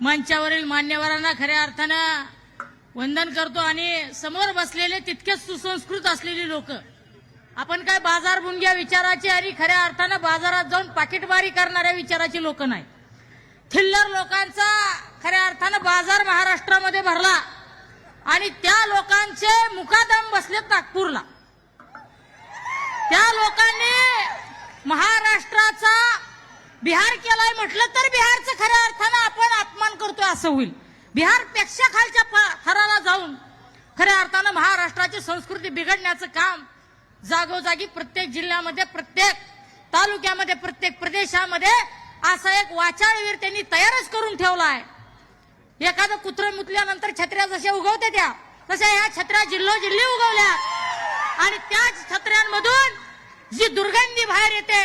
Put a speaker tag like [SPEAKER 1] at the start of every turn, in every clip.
[SPEAKER 1] मंचावरील मान्यवरांना खऱ्या अर्थानं वंदन करतो आणि समोर बसलेले तितकेच सुसंस्कृत असलेली लोक. आपण काय बाजार बुंग्या विचाराचे आणि खऱ्या अर्थानं बाजारात जाऊन पाकिटमारी करणाऱ्या विचाराची लोक नाही. थिल्लर लोकांचा खऱ्या अर्थानं बाजार महाराष्ट्रामध्ये भरला आणि त्या लोकांचे मुकादम बसलेत नागपूरला. त्या लोकांनी महाराष्ट्राचा बिहार केलाय म्हटलं तर बिहारचं खऱ्या अर्थानं आपण अपमान करतोय असं होईल. बिहारपेक्षा खालच्या थराला जाऊन खऱ्या अर्थानं महाराष्ट्राची संस्कृती बिघडण्याचं काम जागोजागी प्रत्येक जिल्ह्यामध्ये प्रत्येक तालुक्यामध्ये प्रत्येक प्रदेशामध्ये असा एक वाचाळवीर त्यांनी तयारच करून ठेवला आहे. एखादं कुत्र मुतल्यानंतर छत्र्या जशा उगवते त्या तशा ह्या छत्र्या जिल्होजिल्ही उगवल्या. आणि त्याच छत्र्यांमधून जी दुर्गंधी बाहेर येते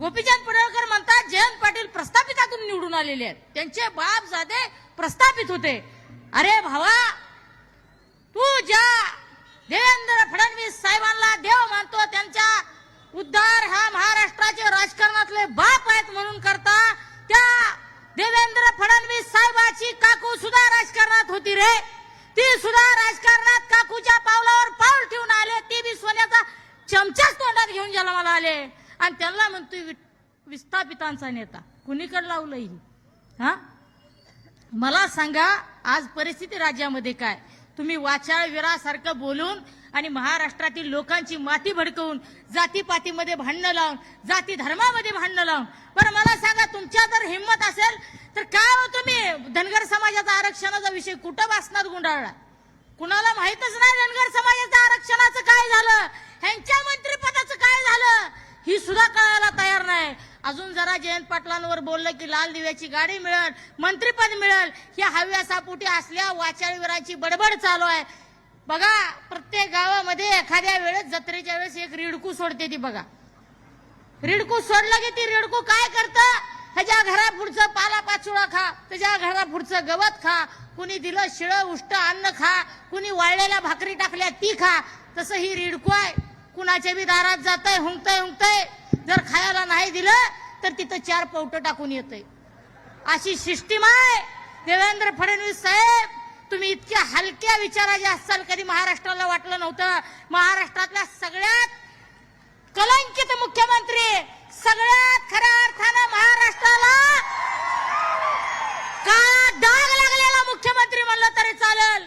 [SPEAKER 1] गोपीचंद पडळकर म्हणतात जयंत पाटील प्रस्थापितातून निवडून आलेले आहेत. त्यांचे बाप जादे प्रस्थापित होते. अरे भावा तू ज्या देवेंद्र फडणवीस साहेबांना देव मानतो त्यांच्या उद्धार हा महाराष्ट्राचे राजकारणातले बाप आहेत म्हणून करता त्या देवेंद्र फडणवीस साहेबाची काकू सुद्धा राजकारणात होती रे. ती सुद्धा राजकारणात काकूच्या पावलावर पाऊल ठेवून आले. ती बी सोन्याचा चमचाच तोंडात घेऊन जन्माला आले. आणि त्यांना म्हणतोय वि- विस्थापितांचा नेता. कुणीकडे लावलं ही? हा? मला सांगा आज परिस्थिती राज्यामध्ये काय? तुम्ही वाचाळवीरासारखं बोलून आणि महाराष्ट्रातील लोकांची माती भडकवून जातीपातीमध्ये भांडणं लावून जाती धर्मामध्ये भांडणं लावून. बरं मला सांगा तुमच्या जर हिंमत असेल तर काय हो तुम्ही? धनगर समाजाचा आरक्षणाचा विषय कुठं वासनात गुंडाळला? कुणाला माहीतच नाही धनगर समाजाच्या आरक्षणाचं काय झालं? ह्यांच्या मंत्रिपदाचं काय झालं? ही सुद्धा कळायला तयार नाही. अजून जरा जयंत पाटलांवर बोललं की लाल दिव्याची गाडी मिळेल मंत्रिपद मिळेल. या हव्यासापोटी असल्या वाचाळवीराची बडबड चालू आहे. बघा प्रत्येक गावामध्ये एखाद्या वेळेस जत्रेच्या वेळेस एक रिडकू सोडते ती बघा. रिडकू सोडलं की ती रिडकू काय करतं? ह्याच्या घरापुढचं पाला पाचोळा खा त्याच्या घरापुढचं गवत खा कुणी दिलं शिळं उष्ट अन्न खा कुणी वाळलेल्या भाकरी टाकल्या ती खा. तसं ही रिडकू आहे. कुणाच्या बी दारात जातंय हुंकतय हुंकतय. जर खायला नाही दिलं तर तिथं चार पवटं टाकून येतय. अशी सिस्टीम आहे देवेंद्र फडणवीस साहेब तुम्ही इतक्या हलक्या विचाराचे असाल कधी महाराष्ट्राला वाटलं नव्हतं. महाराष्ट्रातल्या सगळ्यात कलंकित मुख्यमंत्री सगळ्यात खऱ्या अर्थानं महाराष्ट्राला का डाग लागलेला मुख्यमंत्री म्हणलं तरी चालेल.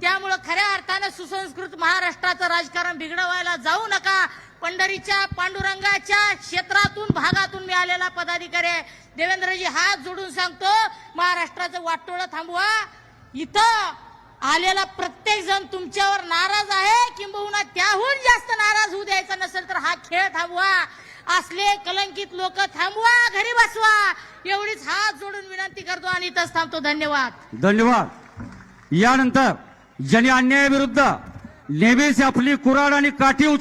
[SPEAKER 1] त्यामुळं खऱ्या अर्थानं सुसंस्कृत महाराष्ट्राचं राजकारण बिघडवायला जाऊ नका. पंढरीच्या पांडुरंगाच्या क्षेत्रातून भागातून मिळालेला पदाधिकारी आहे. देवेंद्रजी हात जोडून सांगतो महाराष्ट्राचं वाटोळं थांबवा. इथं आलेला प्रत्येक जण तुमच्यावर नाराज आहे. किंबहुना त्याहून जास्त नाराज होऊ द्यायचा नसेल तर हा खेळ थांबवा. असले कलंकित लोक थांबवा घरी बसवा. एवढीच हात जोडून विनंती करतो आणि इथंच थांबतो. धन्यवाद.
[SPEAKER 2] धन्यवाद. यानंतर ज्यांनी अन्यायाविरुद्ध नेहमीच आपली कुराड आणि काठी उच-